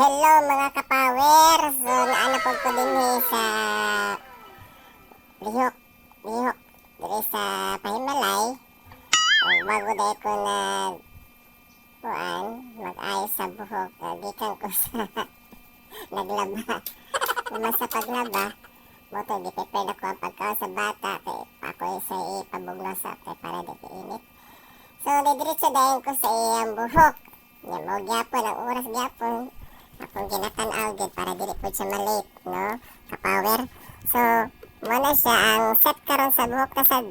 Hello mga kapower! So naanapod ko din eh sa lihok, lihok, diri sa Pahimalay. O bago dahil ko na kuan, mag-ayos sa buhok, uh, ko sa naglaba. Naman sa paglaba, buto di prepare ako ang pagkaon sa bata, kay ako sa ipabugno sa kay para di init. So, didiretso dahil ko sa iyang buhok. Yan mo gyapon, ang oras gyapon. Akong ginatanaw gid para dili po siya malate, no? Kapower. So, muna siya ang set karon sa buhok na sad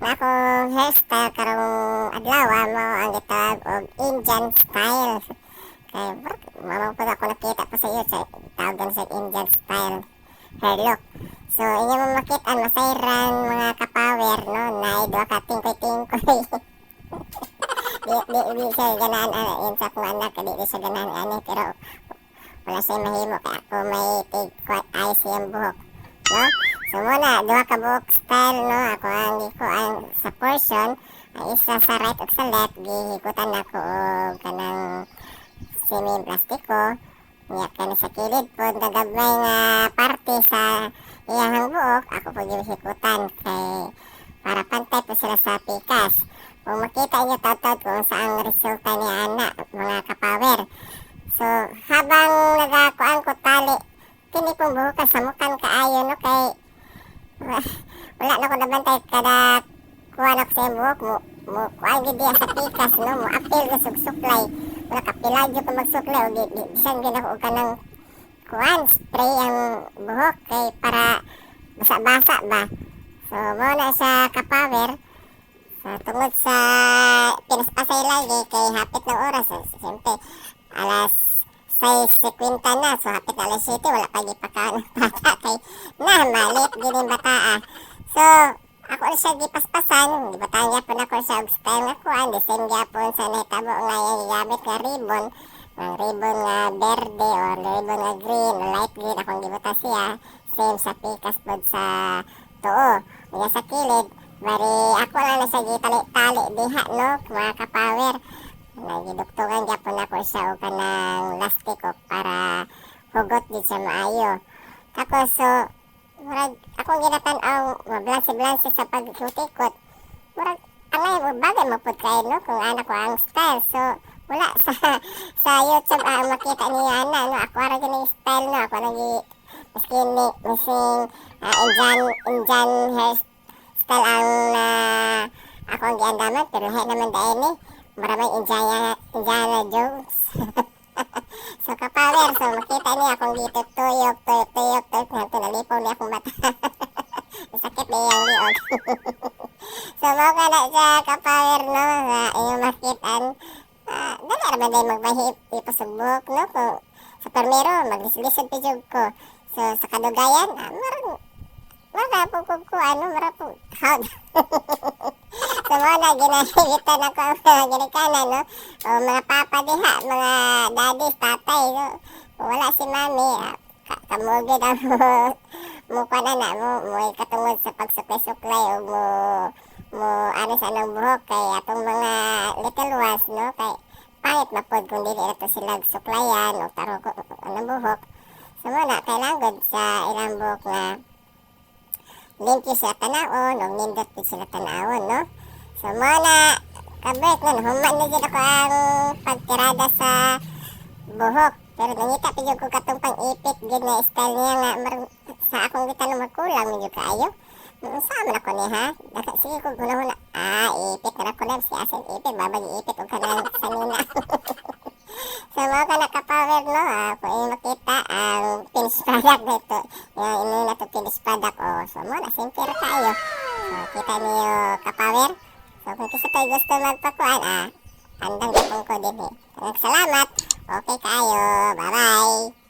na akong hairstyle karong adlaw mo ang gitawag og Indian style. Kay mamang po ako nakita pa sa iyo sa tawagan sa Indian style hair look. So, inyo mo makita masayran mga kapower, no? Na idwa ka tingkoy-tingkoy. di, di, di siya ganaan, ano, yun sa akong anak, di, di siya ganaan, ano, pero wala siya mahimo, kaya ako may quite ayos yung buhok, no? So muna, duha ka buhok style, no? Ako ang ko ang sa portion, ang isa sa right ug sa left, gihikutan ako og kanang semi plastiko, niya kani sa kilid po, nagagmay nga parte sa iyahang buhok, ako po gihikutan kay para pantay po sila sa pikas. Kung makita niyo tautad kung saan resulta ni Ana, kay wala na ko nabantay. Kada kuha na ko sa iyang buhok mo mo kuan gid sa pikas no? Mo apil ka sug wala ka piladyo ka magsuklay. O bisan gid ako og kanang kuan spray ang buhok kay para basa-basa ba. So mo na sa kapower sa tungod sa pinaspasay lagi kay hapit ng oras eh. siyempre alas 6.50 na so hapit na 7 wala pa gipakaon ng bata kay na malit din yung bata ah. so ako na siya gipaspasan gibataan gyapon ako siya og style nga kuan the same gyapon sa nahitabo nga yung gigamit nga ribbon. Ang ribbon nga berde or ribbon nga green light green akong gibata siya. Same sa pikas pod sa tuo. Kaya sa kilid bari ako lang na siya gitali-tali diha no mga kapower nagiduktungan gyapon ako siya og kanang lastiko para hugot di siya maayo. Ako so murag akong ginatan-aw mablanse-blanse sa paghutikot. Murag angay mo bagay mo pud kay no? Kung ana ko ang style. So wala sa sa YouTube ah, makita ni Ana no? Ako ra gini style no? Ako nagi maski ni missing uh, Indian Indian hairstyle ang na ako ang giandaman pero hay naman dahil ni maraming Indiana Indiana Jones so kapower so makita niya akong dito tuyok tuyok tuyok tuyok nga nalipaw niya akong mata sakit na yung liog so mo ka na sa kapower no sa inyong makitaan uh, dali naman dahil magbahip ipasubok no kung sa permero maglisod-lisod pa ko. So sa kadugayan ah, marang mara po ko ano mara po hawd so mo na ginahibitan ako ang mga ginikanan no o mga papa diha mga daddies tatay no. Wala si mami ah, ka kamugid ang pa na na mo mo katungod sa pagsuklay-suklay o mo mo ano sa anong buhok kay atong mga little ones no kay pangit mapod kung dili na to sila suklayan o taro ko anong buhok. So muna kailangan sa ilang buhok nga limpyo sila tanawon o nindot sila tanawon no so muna kabert nun human na dito ko ang pagtirada sa buhok pero nangita pa ko katong pang ipit gid na style niya nga marang sa akong gitanong magkulang medyo kaayo Mm, Sama na ko ni ha. Daka sige ko guna huna. Ah, ipit na ko na si asin ipit babag ipit og kanang sanina. so mo ka nakapower no ha. Kung yung makita ang finish product dito. Yung ino na to finish product oh. So mo na simple ra kayo. So kita niyo kapower. So kung kasi tayo gusto magpakuan ah. Handang gapon ko din eh. Salamat. Okay kayo. Bye-bye.